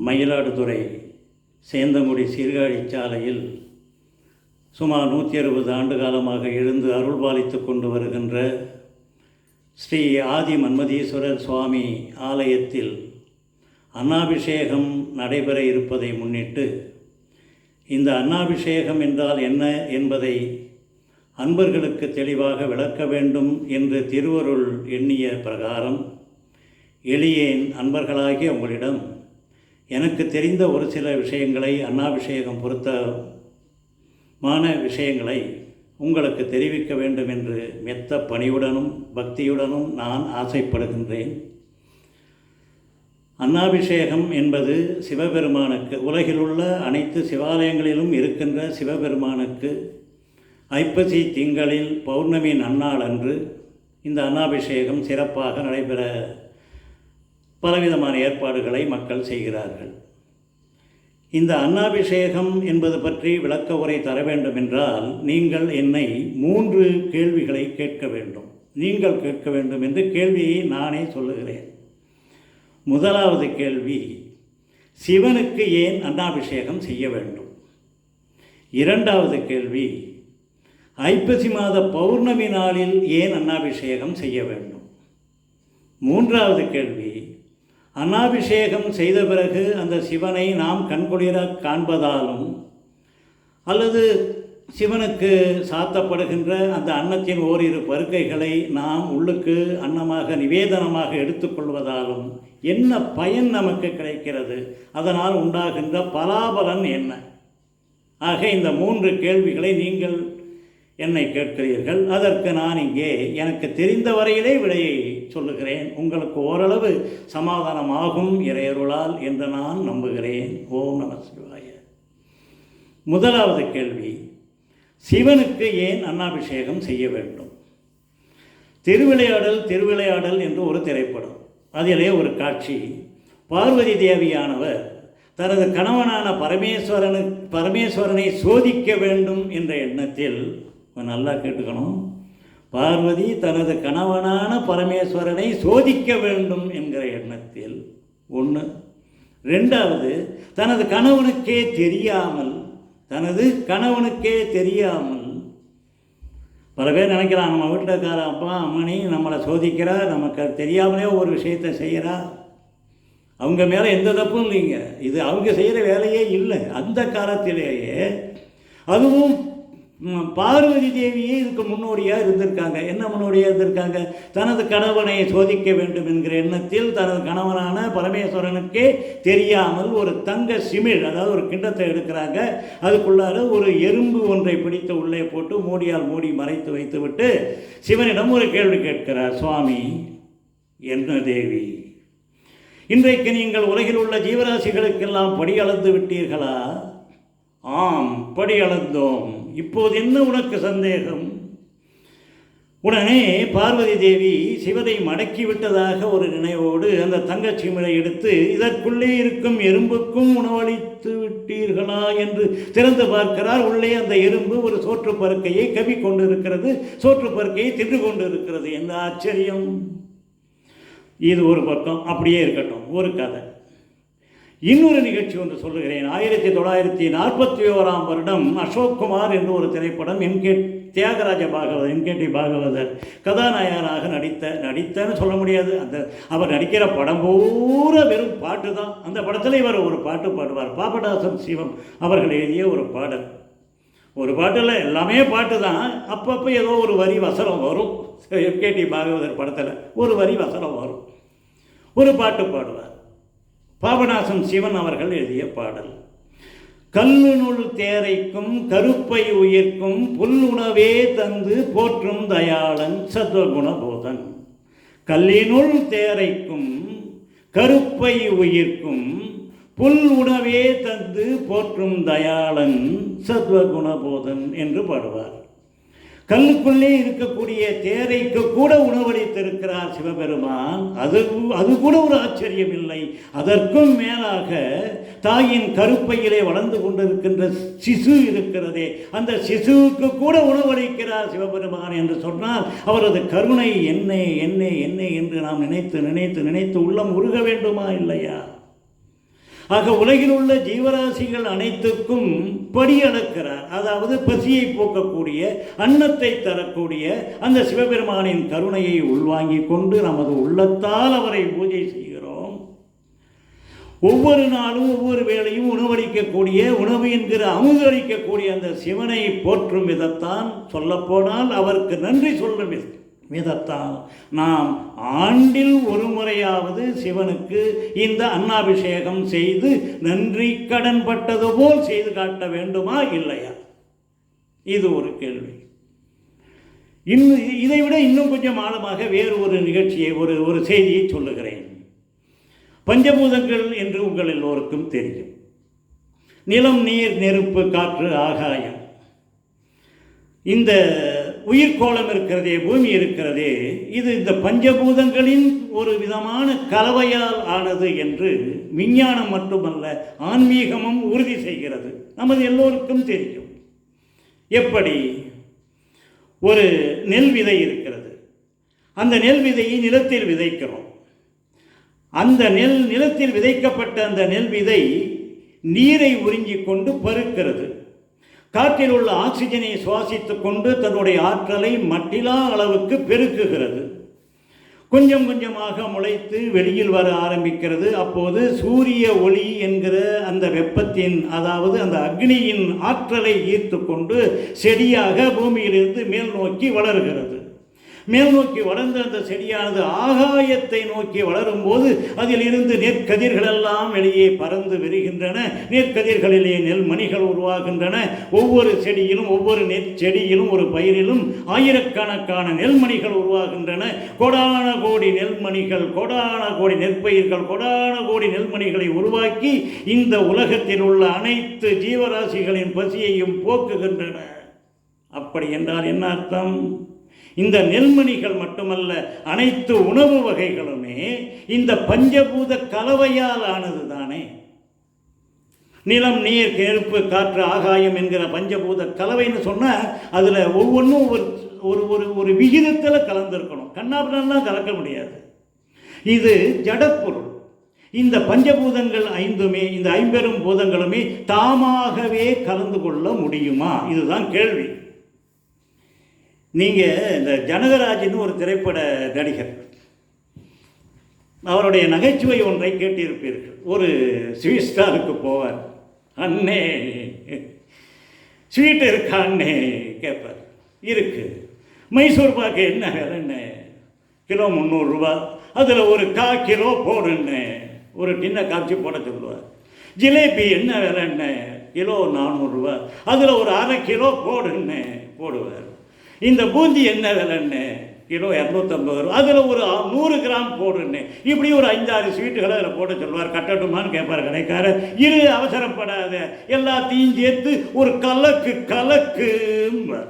மயிலாடுதுறை சேந்தங்குடி சீர்காழி சாலையில் சுமார் நூற்றி அறுபது ஆண்டு காலமாக எழுந்து அருள்பாலித்து கொண்டு வருகின்ற ஸ்ரீ ஆதி மன்மதீஸ்வரர் சுவாமி ஆலயத்தில் அன்னாபிஷேகம் நடைபெற இருப்பதை முன்னிட்டு இந்த அன்னாபிஷேகம் என்றால் என்ன என்பதை அன்பர்களுக்கு தெளிவாக விளக்க வேண்டும் என்று திருவருள் எண்ணிய பிரகாரம் எளியேன் அன்பர்களாகிய உங்களிடம் எனக்கு தெரிந்த ஒரு சில விஷயங்களை அன்னாபிஷேகம் பொருத்தமான விஷயங்களை உங்களுக்கு தெரிவிக்க வேண்டும் என்று மெத்த பணிவுடனும் பக்தியுடனும் நான் ஆசைப்படுகின்றேன். அன்னாபிஷேகம் என்பது சிவபெருமானுக்கு உலகிலுள்ள அனைத்து சிவாலயங்களிலும் இருக்கின்ற சிவபெருமானுக்கு ஐப்பசி திங்களில் பௌர்ணமி நன்னாள் அன்று இந்த அன்னாபிஷேகம் சிறப்பாக நடைபெற பலவிதமான ஏற்பாடுகளை மக்கள் செய்கிறார்கள். இந்த அன்னாபிஷேகம் என்பது பற்றி விளக்க உரை தர வேண்டும் என்றால் நீங்கள் என்னை மூன்று கேள்விகளை கேட்க வேண்டும். நீங்கள் கேட்க வேண்டும் என்று கேள்வியை நானே சொல்லுகிறேன். முதலாவது கேள்வி சிவனுக்கு ஏன் அன்னாபிஷேகம் செய்ய வேண்டும்? இரண்டாவது கேள்வி ஐப்பசி மாத பௌர்ணமி நாளில் ஏன் அன்னாபிஷேகம் செய்ய வேண்டும்? மூன்றாவது கேள்வி அன்னாபிஷேகம் செய்த பிறகு அந்த சிவனை நாம் கண்குளிர காண்பதாலும் அல்லது சிவனுக்கு சாத்தப்படுகின்ற அந்த அன்னத்தின் ஓரிரு பருக்கைகளை நாம் உள்ளுக்கு அன்னமாக நிவேதனமாக எடுத்துக்கொள்வதாலும் என்ன பயன் நமக்கு கிடைக்கிறது? அதனால் உண்டாகின்ற பலாபலன் என்ன? ஆக இந்த மூன்று கேள்விகளை நீங்கள் என்னை கேட்கிறீர்கள். அதற்கு நான் இங்கே எனக்கு தெரிந்த வரையிலே விடையை சொல்லுகிறேன். உங்களுக்கு ஓரளவு சமாதானமாகும் இறையருளால் என்று நான் நம்புகிறேன். ஓம் நம சிவாய. முதலாவது கேள்வி. சிவனுக்கு ஏன் அன்னாபிஷேகம் செய்ய வேண்டும்? திருவிளையாடல் திருவிளையாடல் என்று ஒரு திரைப்படம். அதிலே ஒரு காட்சி. பார்வதி தேவியானவர் தனது கணவனான பரமேஸ்வரனு பரமேஸ்வரனை சோதிக்க வேண்டும் என்ற எண்ணத்தில் நல்லா கேட்டுக்கணும். பார்வதி தனது கணவனான பரமேஸ்வரனை சோதிக்க வேண்டும் என்கிற எண்ணத்தில் ஒன்று ரெண்டாவது தனது கணவனுக்கே தெரியாமல் தனது கணவனுக்கே தெரியாமல் பல பேர் நினைக்கிறான் நம்ம வீட்டுக்கார அப்பா அம்மனி நம்மளை சோதிக்கிறா நமக்கு தெரியாமலே ஒரு விஷயத்தை செய்கிறா அவங்க மேலே எந்த தப்பும் இல்லைங்க. இது அவங்க செய்கிற வேலையே இல்லை. அந்த காலத்திலேயே அதுவும் பார்வதி தேவியே இதுக்கு முன்னோடியாக இருந்திருக்காங்க. என்ன முன்னோடியாக இருந்திருக்காங்க? தனது கணவனை சோதிக்க வேண்டும் என்கிற எண்ணத்தில் தனது கணவனான பரமேஸ்வரனுக்கே தெரியாமல் ஒரு தங்க சிமிழ் அதாவது ஒரு கிண்டத்தை எடுக்கிறாங்க. அதுக்குள்ளார ஒரு எறும்பு ஒன்றை பிடித்து உள்ளே போட்டு மூடியால் மூடி மறைத்து வைத்துவிட்டு சிவனிடம் ஒரு கேள்வி கேட்கிறார். சுவாமி என்ன தேவி? இன்றைக்கு நீங்கள் உலகில் உள்ள ஜீவராசிகளுக்கெல்லாம் படி அளந்து விட்டீர்களா? ஆம் படி அளந்தோம். இப்போது என்ன உனக்கு சந்தேகம்? உடனே பார்வதி தேவி சிவதை மடக்கி விட்டதாக ஒரு நினைவோடு அந்த தங்கச்சிமிழை எடுத்து இதற்குள்ளே இருக்கும் எறும்புக்கும் உணவளித்து விட்டீர்களா? என்று திறந்து பார்க்கிறார். உள்ளே அந்த எறும்பு ஒரு சோற்று பருக்கையை கவி கொண்டிருக்கிறது. சோற்று பருக்கையை தின்று கொண்டிருக்கிறது. என்ன ஆச்சரியம்? இது ஒரு பக்கம். அப்படியே இருக்கட்டும். ஒரு கதை. இன்னொரு நிகழ்ச்சி ஒன்று சொல்லுகிறேன். ஆயிரத்தி தொள்ளாயிரத்தி நாற்பத்தி ஓராம் வருடம் அசோக்குமார் என்று ஒரு திரைப்படம் என்கே தியாகராஜ பாகவதர் என்கேடி பாகவதர் கதாநாயகனாக நடித்த நடித்தன்னு சொல்ல முடியாது. அந்த அவர் நடிக்கிற படம் பூரா வெறும் பாட்டு தான். அந்த படத்தில் இவர் ஒரு பாட்டு பாடுவார். பாபடாசன் சிவம் அவர்கள் எழுதிய ஒரு பாடல். ஒரு பாட்டில் எல்லாமே பாட்டு தான். அப்பப்போ ஏதோ ஒரு வரி வசனம் வரும். எம்கேடி பாகவதர் படத்தில் ஒரு வரி வசனம் வரும். ஒரு பாட்டு பாடுவார். பாபநாசம் சிவன் அவர்கள் எழுதிய பாடல். கல்லுனுள் தேரைக்கும் கருப்பை உயிர்க்கும் புல்லுணவே தந்து போற்றும் தயாளன் சத்வகுணபோதன். கல்லினுள் தேரைக்கும் கருப்பை உயிர்க்கும் புல் உணவே தந்து போற்றும் தயாளன் சத்வகுணபோதன் என்று பாடுவார். கல்லுக்குள்ளே இருக்கக்கூடிய தேரைக்கு கூட உணவளித்திருக்கிறார் சிவபெருமான். அது அது கூட ஒரு ஆச்சரியம் இல்லை. அதற்கும் மேலாக தாயின் கருப்பையிலே வளர்ந்து கொண்டிருக்கின்ற சிசு இருக்கிறதே. அந்த சிசுவுக்கு கூட உணவளிக்கிறார் சிவபெருமான் என்று சொன்னால் அவரது கருணை என்ன என்ன என்ன என்று நாம் நினைத்து நினைத்து நினைத்து உள்ளம் உருக வேண்டுமா இல்லையா? ஆக உலகில் உள்ள ஜீவராசிகள் அனைத்துக்கும் படி அளக்கிறார் அதாவது பசியை போக்கக்கூடிய அன்னத்தை தரக்கூடிய அந்த சிவபெருமானின் கருணையை உள்வாங்கிக் கொண்டு நமது உள்ளத்தால் அவரை பூஜை செய்கிறோம். ஒவ்வொரு நாளும் ஒவ்வொரு வேளையும் உணவளிக்கக்கூடிய உணவு என்கிற அமுதளிக்கக்கூடிய அந்த சிவனை போற்றும் விதத்தான் சொல்லப்போனால் அவருக்கு நன்றி சொல்லும் விதம். விதத்தால் நாம் ஆண்டில் ஒரு முறையாவது சிவனுக்கு இந்த அன்னாபிஷேகம் செய்து நன்றி கடன் பட்டது போல் செய்து காட்ட வேண்டுமா இல்லையா? இது ஒரு கேள்வி. இன்னும் இதை விட இன்னும் கொஞ்சம் ஆழமாக வேறு ஒரு நிகழ்ச்சியை ஒரு ஒரு செய்தியை சொல்லுகிறேன். பஞ்சபூதங்கள் என்று உங்கள் எல்லோருக்கும் தெரியும். நிலம் நீர் நெருப்பு காற்று ஆகாயம். இந்த உயிர்கோளம் இருக்கிறதே பூமி இருக்கிறதே இது இந்த பஞ்சபூதங்களின் ஒரு விதமான கலவையால் ஆனது என்று விஞ்ஞானம் மட்டுமல்ல ஆன்மீகமும் உறுதி செய்கிறது. நமது எல்லோருக்கும் தெரியும். எப்படி? ஒரு நெல் விதை இருக்கிறது. அந்த நெல் விதையை நிலத்தில் விதைக்கிறோம். அந்த நெல் நிலத்தில் விதைக்கப்பட்ட அந்த நெல் விதை நீரை உறிஞ்சிக் கொண்டு பருக்கிறது. காற்றில் உள்ள ஆக்சிஜனை சுவாசித்துக் கொண்டு தன்னுடைய ஆற்றலை மட்டிலா அளவுக்கு பெருக்குகிறது. கொஞ்சம் கொஞ்சமாக முளைத்து வெளியில் வர ஆரம்பிக்கிறது. அப்போது சூரிய ஒளி என்கிற அந்த வெப்பத்தின் அதாவது அந்த அக்னியின் ஆற்றலை ஈர்த்து கொண்டு செடியாக பூமியிலிருந்து மேல் நோக்கி வளர்கிறது. மேல் நோக்கி வளர்ந்த அந்த செடியானது ஆகாயத்தை நோக்கி வளரும் போது அதில் இருந்து நெற்கதிர்கள் எல்லாம் வெளியே பறந்து வருகின்றன. நெற்கதிர்களிலே நெல் மணிகள் உருவாகின்றன. ஒவ்வொரு செடியிலும் ஒவ்வொரு நெற்செடியிலும் ஒரு பயிரிலும் ஆயிரக்கணக்கான நெல்மணிகள் உருவாகின்றன. கொடான கோடி நெல்மணிகள் கொடான கோடி நெற்பயிர்கள் கொடான கோடி நெல்மணிகளை உருவாக்கி இந்த உலகத்தில் உள்ள அனைத்து ஜீவராசிகளின் பசியையும் போக்குகின்றன. அப்படி என்றால் என்ன அர்த்தம்? இந்த நெல்மணிகள் மட்டுமல்ல அனைத்து உணவு வகைகளுமே இந்த பஞ்சபூத கலவையால் ஆனது தானே. நிலம் நீர் நெருப்பு காற்று ஆகாயம் என்கிற பஞ்சபூத கலவைன்னு சொன்னால் அதில் ஒவ்வொன்றும் ஒரு ஒரு ஒரு ஒரு விகிதத்தில் கலந்துருக்கணும். கண்ணாபிலாம் கலக்க முடியாது. இது ஜடப்பொருள். இந்த பஞ்சபூதங்கள் ஐந்துமே இந்த ஐம்பெரும் பூதங்களுமே தாமாகவே கலந்து கொள்ள முடியுமா? இதுதான் கேள்வி. நீங்கள் இந்த ஜனகராஜன் ஒரு திரைப்பட நடிகர். அவருடைய நகைச்சுவை ஒன்றை கேட்டிருப்பீர்கள். ஒரு ஸ்வீட் ஸ்டாருக்கு போவார். அண்ணே ஸ்வீட் இருக்கா அண்ணே? கேட்பார். இருக்கு. மைசூர் பாக்கு என்ன விலைன்னு? கிலோ முந்நூறுரூவா அதில் ஒரு கா கிலோ போடுன்னு ஒரு டின்னை காய்ச்சி போட சொல்லுவார். ஜிலேபி என்ன விலைன்னு? கிலோ நானூறுரூவா அதில் ஒரு அரை கிலோ போடுன்னு போடுவார். இந்த பூந்தி என்ன விலைன்னு கிலோ இரநூத்தம்பது ரூபா. அதில் ஒரு நூறு கிராம் போடுன்னு. இப்படி ஒரு அஞ்சாறு ஸ்வீட்டுகளை அதில் போட சொல்லுவார். கட்டட்டுமான்னு கேட்பார் கடைக்காரர். இரு அவசரப்படாத எல்லாத்தையும் சேர்த்து ஒரு கலக்கு கலக்கும்பார்.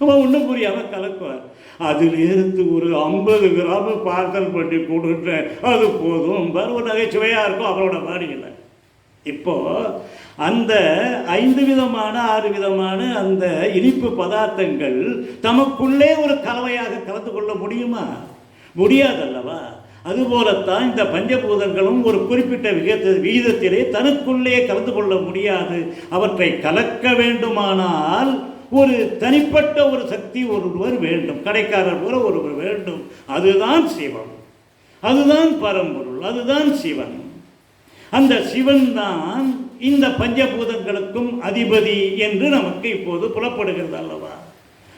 அவன் ஒன்றும் புரியாமல் கலக்குவார். அதிலிருந்து ஒரு ஐம்பது கிராம் பார்சல் பண்ணி கொடுக்குறேன் அது போதும் பார் ஒரு நகைச்சுவையாக இருக்கும். அவரோட பாடியில் இப்போ அந்த ஐந்து விதமான ஆறு விதமான அந்த இனிப்பு பதார்த்தங்கள் தமக்குள்ளே ஒரு கலவையாக கலந்து கொள்ள முடியுமா? முடியாதல்லவா? அதுபோலத்தான் இந்த பஞ்சபூதங்களும் ஒரு குறிப்பிட்ட விகித விகிதத்திலே தனக்குள்ளே கலந்து கொள்ள முடியாது. அவற்றை கலக்க வேண்டுமானால் ஒரு தனிப்பட்ட ஒரு சக்தி ஒருவர் வேண்டும். கடைக்காரர் போல ஒருவர் வேண்டும். அதுதான் சிவம். அதுதான் பரம்பொருள். அதுதான் சிவன். அந்த சிவன் தான் இந்த பஞ்சபூதங்களுக்கும் அதிபதி என்று நமக்கு இப்போது புலப்படுகிறது அல்லவா?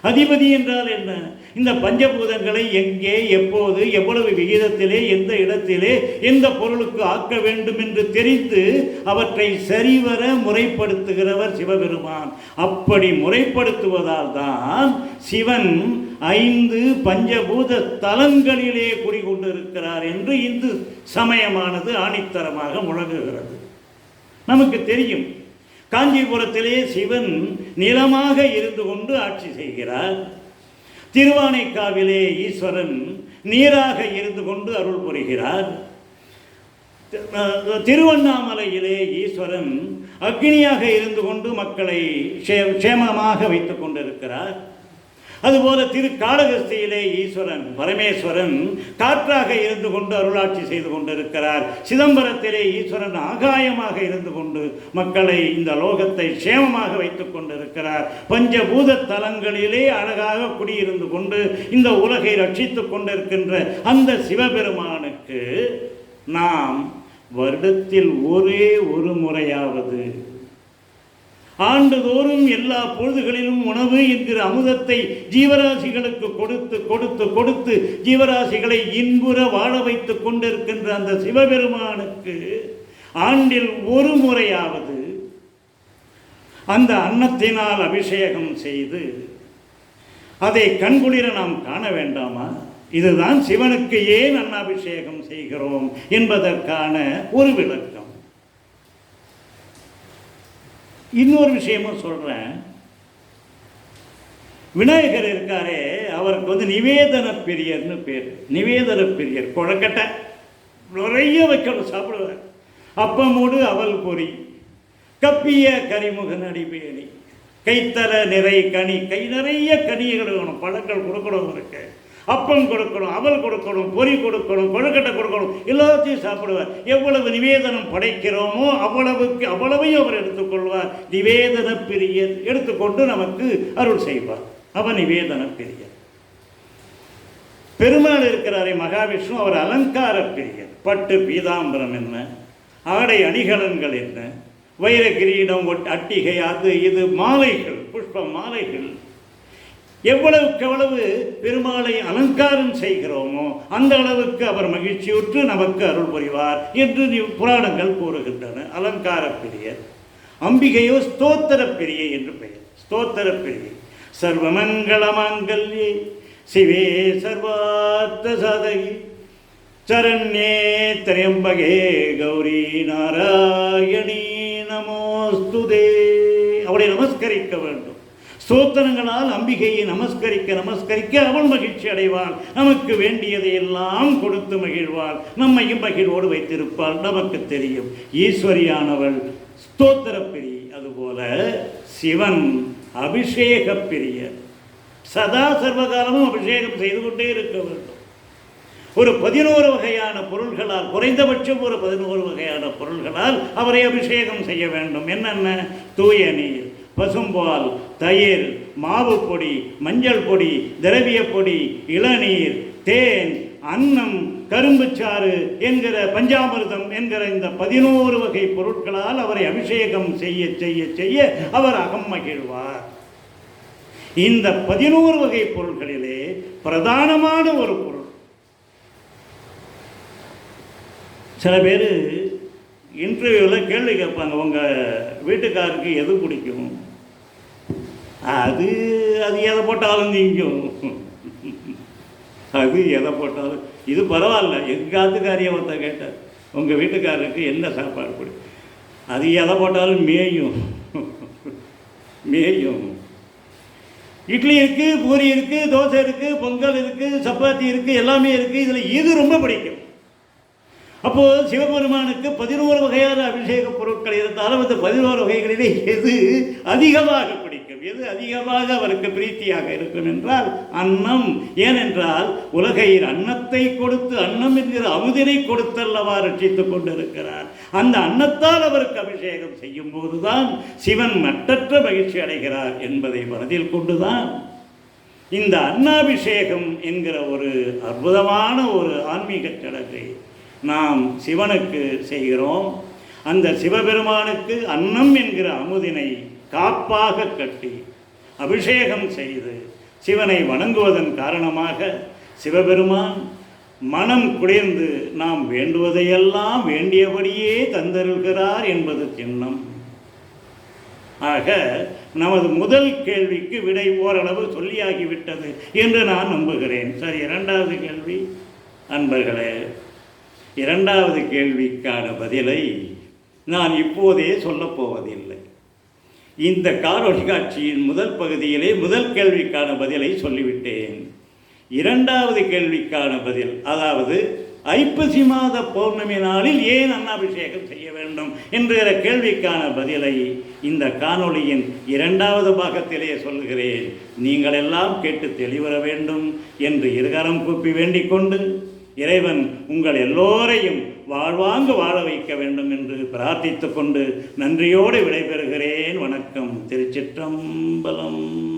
அதிபதி என்றால் என்ன? இந்த பஞ்சபூதங்களை எங்கே எப்போது எவ்வளவு விகிதத்திலே எந்த இடத்திலே எந்த பொருளுக்கு ஆக்க வேண்டும் என்று தெரிந்து அவற்றை சரிவர முறைப்படுத்துகிறவர் சிவபெருமான். அப்படி முறைப்படுத்துவதால் தான் சிவன் ஐந்து பஞ்சபூத தலங்களிலே குடிகொண்டிருக்கிறார் என்று இந்து சமயமானது ஆணித்தரமாக முழங்குகிறது. நமக்கு தெரியும் காஞ்சிபுரத்திலே சிவன் நிலமாக இருந்து கொண்டு ஆட்சி செய்கிறார். திருவானைக்காவிலே ஈஸ்வரன் நீராக இருந்து கொண்டு அருள் புரிகிறார். திருவண்ணாமலையிலே ஈஸ்வரன் அக்னியாக இருந்து கொண்டு மக்களை க்ஷேமமாக வைத்துக் கொண்டிருக்கிறார். அதுபோல திருக்காளகஸ்தியிலே ஈஸ்வரன் பரமேஸ்வரன் காற்றாக இருந்து கொண்டு அருளாட்சி செய்து கொண்டிருக்கிறார். சிதம்பரத்திலே ஈஸ்வரன் ஆகாயமாக இருந்து கொண்டு மக்களை இந்த லோகத்தை சேமமாக வைத்துக் கொண்டிருக்கிறார். பஞ்சபூத தலங்களிலே அழகாக குடியிருந்து கொண்டு இந்த உலகை ரட்சித்துக் கொண்டிருக்கின்ற அந்த சிவபெருமானுக்கு நாம் வருடத்தில் ஒரே ஒரு முறையாவது ஆண்டுதோறும் எல்லா பொழுதுகளிலும் உணவு என்கிற அமுதத்தை ஜீவராசிகளுக்கு கொடுத்து கொடுத்து கொடுத்து ஜீவராசிகளை இன்புற வாழ வைத்துக் கொண்டிருக்கின்ற அந்த சிவபெருமானுக்கு ஆண்டில் ஒரு முறையாவது அந்த அன்னத்தினால் அபிஷேகம் செய்து அதை கண்குளிர நாம் காண வேண்டாமா? இதுதான் சிவனுக்கு ஏன் அன்னாபிஷேகம் செய்கிறோம் என்பதற்கான ஒரு விளக்கம். இன்னொரு விஷயமும் சொல்கிறேன் விநாயகர் இருக்காரே அவருக்கு வந்து நிவேதன பிரியர்னு பேர். நிவேதன பிரியர் குழக்கட்டை. நிறைய வைக்கணும் சாப்பிடுவார். அப்பமோடு அவல் பொறி. கப்பிய கரிமுகன் அடிபேணி. கைத்தர நிறை கனி. கை நிறைய கனிகள் வேணும் பழங்கள் கொடுக்கணும் இருக்கு அப்பம் கொடுக்கணும் அவல் கொடுக்கணும் பொறி கொடுக்கணும் கொழுக்கட்டை கொடுக்கணும் எல்லாத்தையும் சாப்பிடுவார். எவ்வளவு நிவேதனம் படைக்கிறோமோ அவ்வளவுக்கு அவ்வளவையும் அவர் எடுத்துக்கொள்வார். நிவேதன பிரியர் எடுத்துக்கொண்டு நமக்கு அருள் செய்வார். அவன் நிவேதன பிரியர். பெருமாள் இருக்கிறாரே மகாவிஷ்ணு அவர் அலங்கார பிரியர். பட்டு பீதாம்பரம் என்ன? ஆடை அணிகலன்கள் என்ன? வைர கிரீடம் ஒட்- அட்டிகை அது இது மாலைகள் புஷ்ப மாலைகள். எவ்வளவுக்கு எவ்வளவு பெருமாளை அலங்காரம் செய்கிறோமோ அந்த அளவுக்கு அவர் மகிழ்ச்சியுற்று நமக்கு அருள் புரிவார் என்று நீ புராணங்கள் கூறுகின்றன. அலங்கார பிரியர் அம்பிகையோ ஸ்தோத்திர பிரியை என்று பெயர். ஸ்தோத்திர பிரியை சர்வமங்கள மாங்கல்யே சிவே சர்வார்த்த சதகி. சரண்யே திரையம்பகே கௌரி நாராயணி. நமோஸ்துதே. அவளை நமஸ்கரிக்க வேண்டும் ஸ்தோத்திரங்களால் அம்பிகையை நமஸ்கரிக்க நமஸ்கரிக்க அவள் மகிழ்ச்சி அடைவாள் நமக்கு வேண்டியதை எல்லாம் கொடுத்து மகிழ்வாள் நம்மையும் மகிழ்வோடு வைத்திருப்பாள் நமக்கு தெரியும். ஈஸ்வரியானவள் ஸ்தோத்திர அதுபோல சிவன் அபிஷேக பிரியர் சதா சர்வகாலமும் அபிஷேகம் செய்து கொண்டே இருக்க வேண்டும். ஒரு பதினோரு வகையான பொருள்களால் குறைந்தபட்சம் ஒரு பதினோரு வகையான பொருள்களால் அவரை அபிஷேகம் செய்ய வேண்டும். என்னென்ன? தூய நீர். பசும்பால் தயிர் மாவு பொடி மஞ்சள் பொடி திரவிய பொடி இளநீர் தேன் அன்னம் கரும்புச்சாறு என்கிற பஞ்சாமிர்தம் என்கிற இந்த பதினோரு வகை பொருட்களால் அவரை அபிஷேகம் செய்ய செய்ய செய்ய அவர் அகம் மகிழ்வார். இந்த பதினோரு வகை பொருட்களிலே பிரதானமான ஒரு பொருள். சில பேர் இன்டர்வியூவில் கேள்வி கேட்பாங்க உங்கள் வீட்டுக்காருக்கு எது பிடிக்கும்? அது அது எதை போட்டாலும் நீங்கும். அது எதை போட்டாலும் இது பரவாயில்ல எங்கள் ஆத்துக்காரியை ஒருத்தன் கேட்டார் உங்கள் வீட்டுக்காரருக்கு என்ன சாப்பாடு பிடிக்கும் அது எதை போட்டாலும் மேயும் மேயும். இட்லி இருக்குது பூரி இருக்குது தோசை இருக்குது பொங்கல் இருக்குது சப்பாத்தி இருக்குது எல்லாமே இருக்குது இதில் இது ரொம்ப பிடிக்கும்? அப்போது சிவபெருமானுக்கு பதினோரு வகையான அபிஷேக பொருட்கள் இருந்தாலும் அந்த பதினோரு வகைகளிலே எது அதிகமாக பிடிக்கும்? எது அதிகமாக அவருக்கு பிரீத்தியாக இருக்கும் என்றால் அன்னம். ஏனென்றால் உலகையில் அன்னத்தை கொடுத்து அன்னம் என்கிற அமுதினை கொடுத்தல்லவா ரட்சித்துக் கொண்டிருக்கிறார். அந்த அன்னத்தால் அவருக்கு அபிஷேகம் செய்யும் போதுதான் சிவன் மட்டற்ற மகிழ்ச்சி அடைகிறார் என்பதை மனதில் கொண்டுதான் இந்த அன்னாபிஷேகம் என்கிற ஒரு அற்புதமான ஒரு ஆன்மீக சடங்கை நாம் சிவனுக்கு செய்கிறோம். அந்த சிவபெருமானுக்கு அன்னம் என்கிற அமுதினை காப்பாக கட்டி அபிஷேகம் செய்து சிவனை வணங்குவதன் காரணமாக சிவபெருமான் மனம் குளிர்ந்து நாம் வேண்டுவதையெல்லாம் வேண்டியபடியே தந்தருள்கிறார் என்பது சின்னம். ஆக நமது முதல் கேள்விக்கு விடை ஓரளவு சொல்லியாகிவிட்டது என்று நான் நம்புகிறேன். சரி இரண்டாவது கேள்வி. அன்பர்களே இரண்டாவது கேள்விக்கான பதிலை நான் இப்போதே சொல்லப்போவதில்லை இந்த காணொளி காட்சியின் முதல் பகுதியிலே முதல் கேள்விக்கான பதிலை சொல்லிவிட்டேன். இரண்டாவது கேள்விக்கான பதில் அதாவது ஐப்பசி மாத பௌர்ணமி நாளில் ஏன் அன்னாபிஷேகம் செய்ய வேண்டும் என்கிற கேள்விக்கான பதிலை இந்த காணொளியின் இரண்டாவது பாகத்திலே சொல்கிறேன் நீங்கள் எல்லாம் கேட்டு தெளிவர வேண்டும் என்று இருகரம் கூப்பி வேண்டிக் கொண்டு இறைவன் உங்கள் எல்லோரையும் வாழ்வாங்கு வாழ வைக்க வேண்டும் என்று பிரார்த்தித்துக்கொண்டு நன்றியோடு விடைபெறுகிறேன். வணக்கம். திருச்சிற்றம்பலம்.